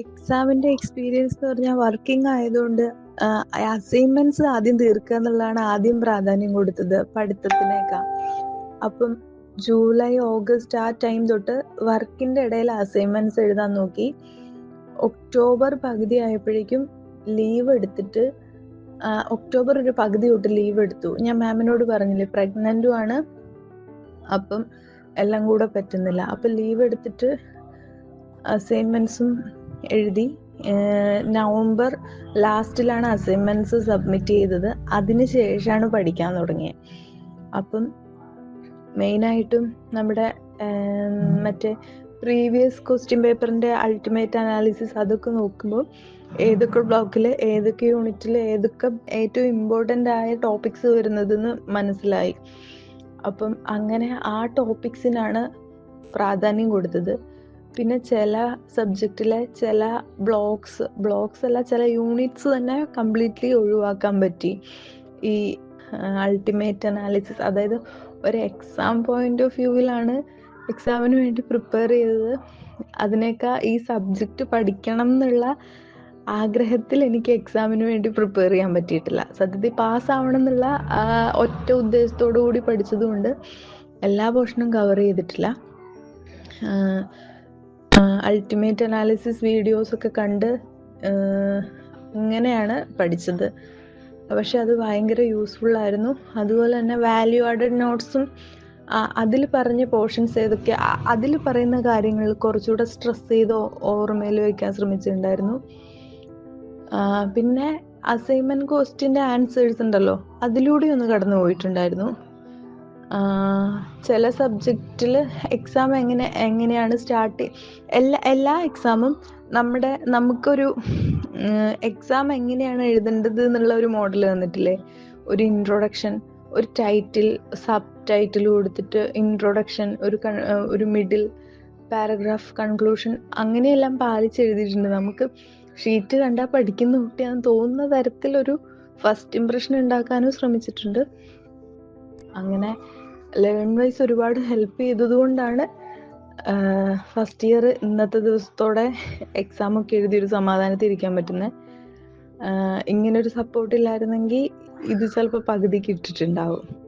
എക്സാമിന്റെ എക്സ്പീരിയൻസ് എന്ന് പറഞ്ഞാൽ വർക്കിംഗ് ആയതുകൊണ്ട് അസൈൻമെന്റ്സ് ആദ്യം തീർക്കുക എന്നുള്ളതാണ് ആദ്യം പ്രാധാന്യം കൊടുത്തത് പഠിത്തത്തിനേക്കാൾ അപ്പം ജൂലൈ ഓഗസ്റ്റ് ആ ടൈം തൊട്ട് വർക്കിന്റെ ഇടയിൽ അസൈൻമെന്റ്സ് എഴുതാൻ നോക്കി. ഒക്ടോബർ പകുതി ആയപ്പോഴേക്കും ലീവ് എടുത്തിട്ട് ഒക്ടോബർ ഒരു പകുതി തൊട്ട് ലീവ് എടുത്തു. ഞാൻ മാമിനോട് പറഞ്ഞില്ലേ പ്രഗ്നന്റും ആണ് അപ്പം എല്ലാം കൂടെ പറ്റുന്നില്ല. അപ്പം ലീവ് എടുത്തിട്ട് അസൈൻമെന്റ്സും എഴുതി നവംബർ ലാസ്റ്റിലാണ് അസൈൻമെന്റ്സ് സബ്മിറ്റ് ചെയ്തത്. അതിന് ശേഷമാണ് പഠിക്കാൻ തുടങ്ങിയത് അപ്പം മെയിനായിട്ടും നമ്മുടെ മറ്റേ പ്രീവിയസ് ക്വസ്റ്റ്യൻ പേപ്പറിന്റെ അൾട്ടിമേറ്റ് അനാലിസിസ് അതൊക്കെ നോക്കുമ്പോൾ ഏതൊക്കെ ബ്ലോക്കിൽ ഏതൊക്കെ യൂണിറ്റിൽ ഏതൊക്കെ ഏറ്റവും ഇമ്പോർട്ടന്റ് ആയ ടോപ്പിക്സ് വരുന്നതെന്ന് മനസ്സിലായി. അപ്പം അങ്ങനെ ആ ടോപ്പിക്സിനാണ് പ്രാധാന്യം കൊടുത്തത്. പിന്നെ ചില സബ്ജക്റ്റിലെ ചില ബ്ലോക്സ് ബ്ലോക്സ് അല്ല ചില യൂണിറ്റ്സ് തന്നെ കംപ്ലീറ്റ്ലി ഒഴിവാക്കാൻ പറ്റി. ഈ അൾട്ടിമേറ്റ് അനാലിസിസ് അതായത് ഒരു എക്സാം പോയിന്റ് ഓഫ് വ്യൂവിലാണ് എക്സാമിന് വേണ്ടി പ്രിപ്പയർ ചെയ്തത്. അതിനേക്കാൾ ഈ സബ്ജക്റ്റ് പഠിക്കണം എന്നുള്ള ആഗ്രഹത്തിൽ എനിക്ക് എക്സാമിന് വേണ്ടി പ്രിപ്പയർ ചെയ്യാൻ പറ്റിയിട്ടില്ല. സത്യത്തിൽ പാസ് ആവണം എന്നുള്ള ഒറ്റ ഉദ്ദേശത്തോടു കൂടി പഠിച്ചതുകൊണ്ട് എല്ലാ പോർഷനും കവർ ചെയ്തിട്ടില്ല. അൾട്ടിമേറ്റ് അനാലിസിസ് വീഡിയോസ് ഒക്കെ കണ്ട് ഇങ്ങനെയാണ് പഠിച്ചത്. പക്ഷെ അത് ഭയങ്കര യൂസ്ഫുൾ ആയിരുന്നു. അതുപോലെ തന്നെ വാല്യൂ ആഡഡ് നോട്ട്സും അതിൽ പറഞ്ഞ പോർഷൻസ് ഏതൊക്കെ അതിൽ പറയുന്ന കാര്യങ്ങൾ കുറച്ചുകൂടെ സ്ട്രെസ് ചെയ്ത് ഓർമ്മയിൽ വയ്ക്കാൻ ശ്രമിച്ചിട്ടുണ്ടായിരുന്നു. പിന്നെ അസൈൻമെന്റ് ക്വസ്റ്റിന്റെ ആൻസേഴ്സ് ഉണ്ടല്ലോ അതിലൂടെ ഒന്ന് കടന്നു പോയിട്ടുണ്ടായിരുന്നു ചില സബ്ജക്റ്റിൽ എക്സാം എങ്ങനെ എങ്ങനെയാണ് സ്റ്റാർട്ട് എല്ലാ എല്ലാ എക്സാമും നമ്മുടെ നമുക്കൊരു എക്സാം എങ്ങനെയാണ് എഴുതേണ്ടത് എന്നുള്ള ഒരു മോഡൽ തന്നിട്ടില്ലേ ഒരു ഇൻട്രൊഡക്ഷൻ ഒരു ടൈറ്റിൽ സബ് ടൈറ്റിൽ കൊടുത്തിട്ട് ഇൻട്രൊഡക്ഷൻ ഒരു ഒരു മിഡിൽ പാരഗ്രാഫ് കൺക്ലൂഷൻ അങ്ങനെയെല്ലാം പാലിച്ച് എഴുതിയിട്ടുണ്ട്. നമുക്ക് ഷീറ്റ് കണ്ടാൽ പഠിക്കുന്ന കുട്ടിയാന്ന് തോന്നുന്ന തരത്തിലൊരു ഫസ്റ്റ് ഇംപ്രഷൻ ഉണ്ടാക്കാനും ശ്രമിച്ചിട്ടുണ്ട്. അങ്ങനെ ലെവൻ വൈസ് ഒരുപാട് ഹെൽപ്പ് ചെയ്തതുകൊണ്ടാണ് ഫസ്റ്റ് ഇയർ ഇന്നത്തെ ദിവസത്തോടെ എക്സാം ഒക്കെ എഴുതി ഒരു സമാധാനത്തിൽ ഇരിക്കാൻ പറ്റുന്നത് ഇങ്ങനൊരു സപ്പോർട്ട് ഇല്ലായിരുന്നെങ്കിൽ ഇത് ചിലപ്പോൾ പകുതിക്ക് ഇട്ടിട്ടുണ്ടാവും.